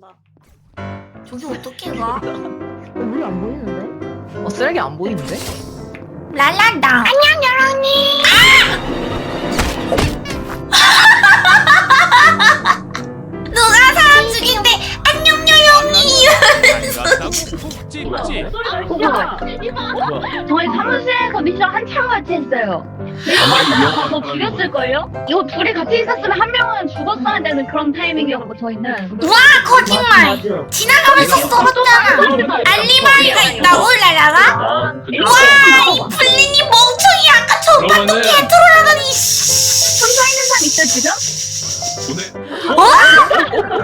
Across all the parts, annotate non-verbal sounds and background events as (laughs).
간다. 저기 어떻게 가? 물이 안 보이는데? 어 쓰레기 안 보이는데? 랄란다. 안녕 여러님. 누가 사람 죽인데 안녕 여러 님. 저희 사무실에서 미션 한참 같이 했어요. 저 죽였을걸요? 이거 둘이 같이 있었으면 한 명은 죽었어야 되는 그런 타이밍이었고 저희는 와 거짓말. 지나가면서 썰었잖아. 알리바이가 있다고 랄라가? 와이 플린이 멍청이 아까 저 오빠 또 그러면은- 개트롤하더니 씨. 혼자 있는 사람 있어 지금? 해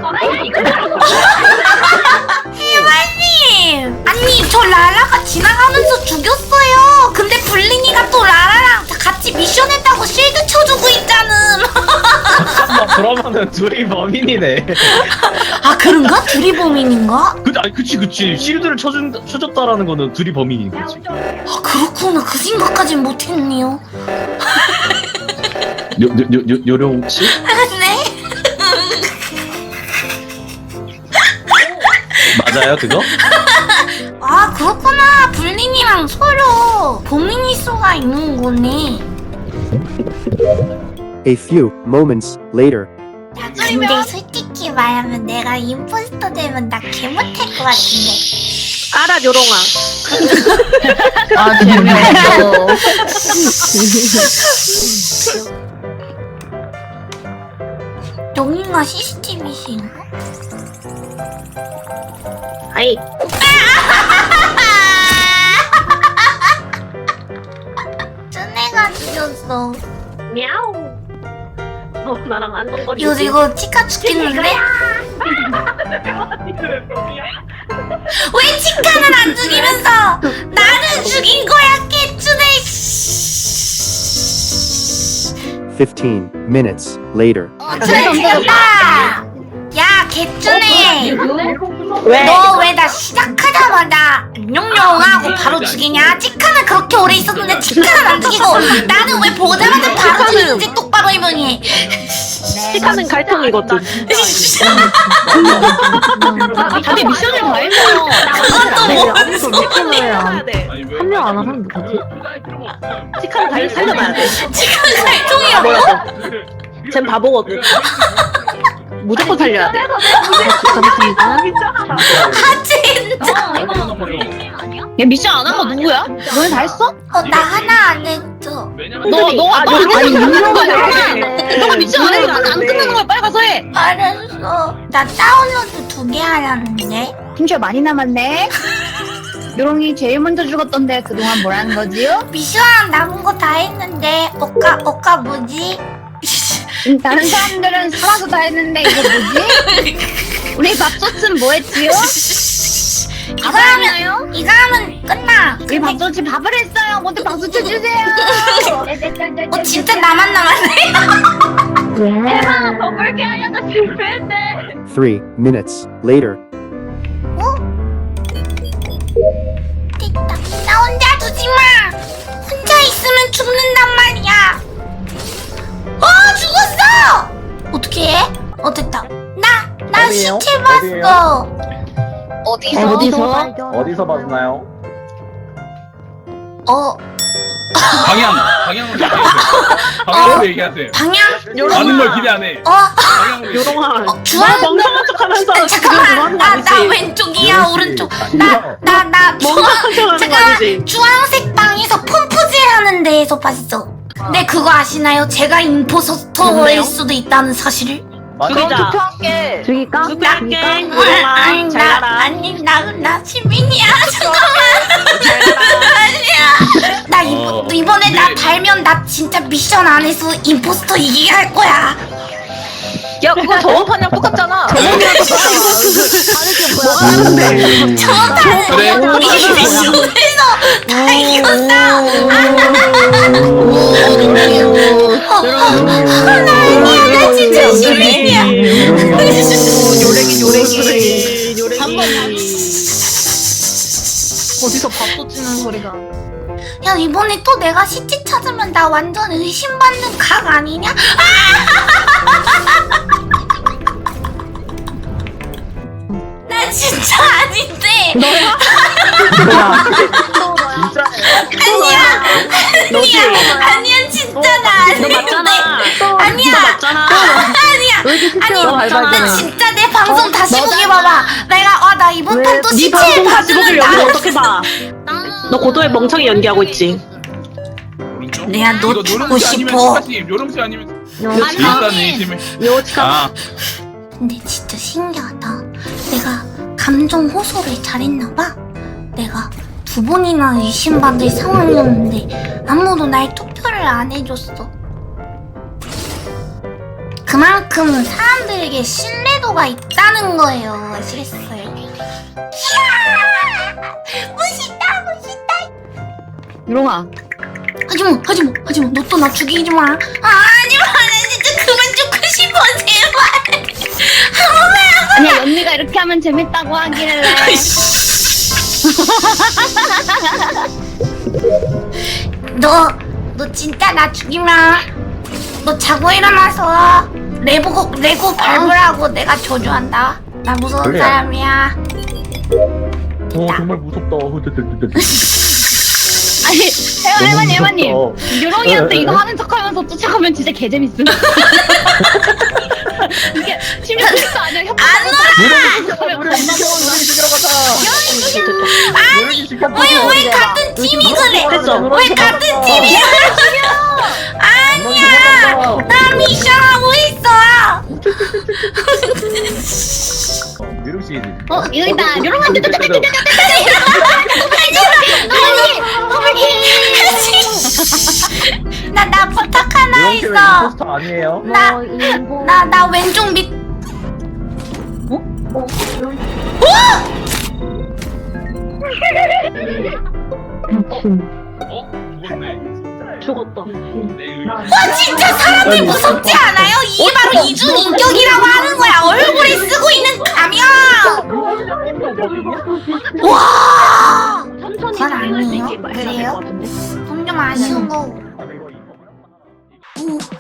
그러면은 (laughs) 둘이 범인이네. 아 그런가? 둘이 범인인가? 그, 아니 그치 그치 실드를 쳐준 쳐줬다라는 거는 둘이 범인인 거지. 아 그렇구나 그 생각까진 못했네요 요, 요, 요, 요, 요령 씨? (laughs) 네? 맞아요 그거? (laughs) 아 그렇구나 블린이랑 서로 범인일 수가 있는 거네 A few moments later. 야 근데 솔직히 말하면 내가 임포스터 되면 나 개 못할 것 같은데 알아 요롱아. (laughs) 아 재미없어. 여기가 CCTV신 아이 쭌애가 죽였어 미야오. 너 나랑 안동거리. 이거 이거 치카 죽겠는데? 왜 치카는 안 죽이면서 나는 죽인 거야 깨쭈네 15 minutes later. 어쟤 죽였다 야 개쭈네 왜? 너 왜 나 시작하자마자 안녕영하고 바로 죽이냐? 치카는 그렇게 오래 있었는데 치카는 안 죽이고 나는 왜 보자마자 바로 죽이는지 똑바로 해명해 시카는 갈통이거든. 다들 미션을 다 했어요 그것도 뭔 소리야 살려놔야 돼. 한명안 하면 누구지? 시카는 달 살려놔야 돼. 치카는 갈통이라고? 쟨 바보거든. 무조건 살려야 돼. 잠시만 아 진짜 얘 미션 안 한 거 누구야? 너네 다 했어? 어 나 하나 안 했어. 너 너가 아, 너 요런 아니 거야. 너가 미션 안 했어 안, 안 끝나는 거야 빨리 가서 해. 알았어. 나 다운로드 두 개 하려는데. 팀쇼 많이 남았네. 요롱이 제일 먼저 죽었던데 그동안 뭘한 거지요? 미션 남은 거 다 했는데. 어까 어까 뭐지? 음, 다른 사람들은 살아서 다 했는데 이거 뭐지? (laughs) 우리 밥솥은 뭐 했지요? 이거 하면 이거 하면 끝나 우리 밥솥이 밥을 했어요 모두 박수 쳐주세요 (laughs) 어 진짜 나만 남았네 (laughs) 대박 더 붉게 하려다 실패했네 3 minutes later. 어 됐다. 나 나 어디에요? 시체 봤어. 어디서? 어디서? 어디서 봤나요? 어 방향 방향으로 얘기하세요. 방향으로 얘기하세요. 방향? 많은 걸 기대 안 해. 어, 방향으로. 요롱아. 어너 주황. 멍청한 척하면서 잠깐만 나나 왼쪽이야 오른쪽. 나 나 나 주황. 멍청한 척하는 거 잠깐만 아니지? 주황색 방에서 펌프질 하는 데에서 봤어. 네 그거 아시나요? 제가 누구예요? 수도 있다는 사실을. 죽이자. 투표할게. 죽일까? 누구할게? 아니 요롱아. 잘나 가라. 아니 나나 시민이야 잠깐만 아니야 나 이번 어, 이 번에 나 근데- 달면 나 진짜 미션 안 해서 임포스터 이기게 할 거야 야 그거 저번 판이랑 똑같잖아. 저 달은 그래. 이 미션에서 다 이겼어 다음에 또 내가 시체 찾으면 나 완전 의심받는 각 아니냐? 아! (laughs) 나 진짜 아닌데. 뭐야? 진짜예요. 너지? 아니야, 아니야, 진짜 나 아, 아닌데. 아니야. 아니야. 아니, 나 진짜 내 방송 어, 다시 보게 봐봐. 내가 아, 와나 이번 판또 네 시체 방송 다시 나 어떻게 봐? 너 고도의 멍청이 연기하고 있지. 내가 너 죽고 싶어. 요런지 아니면 일단은 이팀에 아 근데 진짜 신기하다. 내가 감정 호소를 잘했나봐. 내가 두 번이나 의심받을 상황이었는데 아무도 날 투표를 안 해줬어. 그만큼 사람들에게 신뢰도가 있다는 거예요. 아시겠어요? 이야! 멋있다, 멋있다. 유롱아 하지마 하지마 하지마. 너 또 나 죽이지 마. 아, 하지마 나 진짜 그만 죽고 싶어 제발. 한 번만 한 아니 언니가 이렇게 하면 재밌다고 하길래. (laughs) 번만 (laughs) 너너 진짜 나 죽이마. 너 자고 일어나서 레고 레고 밟으라고 내가 저주한다. 나 무서운 그래. 사람이야. 어 정말 무섭다. (laughs) 아니 할머니 할머니 유롱이한테 이거 하는 척하면서 쫓아가면 진짜 개재밌음. 이게 심지어 그것도 아니야 협박. 우리 시켜 우리 왜, 왜 같은 팀이 그래? 왜 같은 팀이 아니야! 나 미션하고 있어! 유롱 씨 어 이거 있다 유롱한테 있어. 포스터 아니에요? 나, 나, 나 왼쪽 밑. 어? 어? 어? 죽었네. 죽었다. 와 진짜 사람이 무섭지 않아요? 이게 바로 이중 인격이라고 하는 거야. 얼굴에 쓰고 있는 가면. 와. 천천히 달려주세요. 그래요? 같은데. 좀 아쉬운 거. Ooh.